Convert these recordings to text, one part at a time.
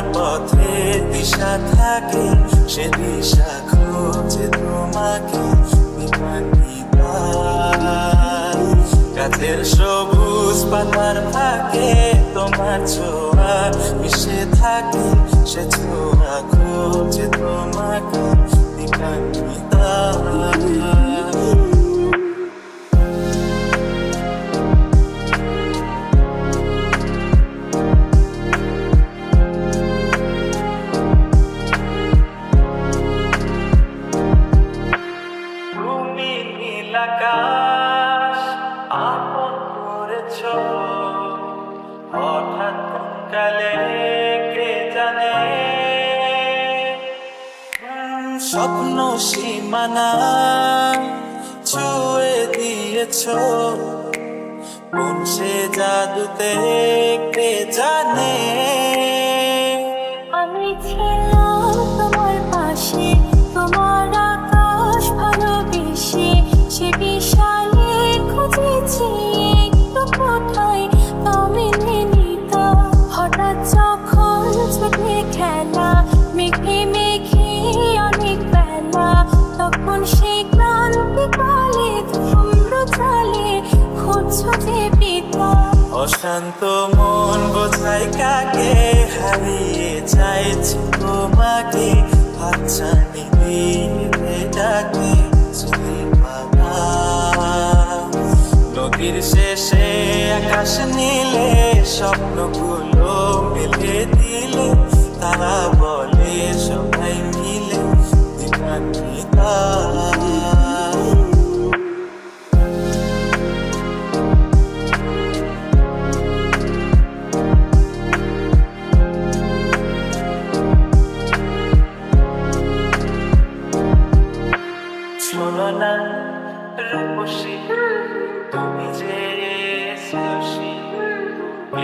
তোমার পথে দিশা থাকে সে দিশা খোঁজে তোমাকে কাছের সবুজ পাতার ফাঁকে তোমার আকাশ আপন করেছ। হঠাৎ কালে কে জানে? স্বপ্ন সীমানা ছুঁয়ে দিয়েছ। কোন সে জাদুতে কে জানে? সে খুঁজেছি একটু কোথায় তবে নিতা। হঠাৎ যখন ছুটে খেলা, মেঘে মেঘে অনেক বেলা, তখন সে ক্লান্তি কালে ধূম্র চালে খুঁজছো পিতা। অশান্ত মন বোঝাই কাকে, হারিয়ে চাইছি তোমাকে হাতছানি নদীর শেষে আকাশ নীলে স্বপ্নগুলো মেলে দিলে তারা বলে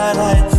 highlight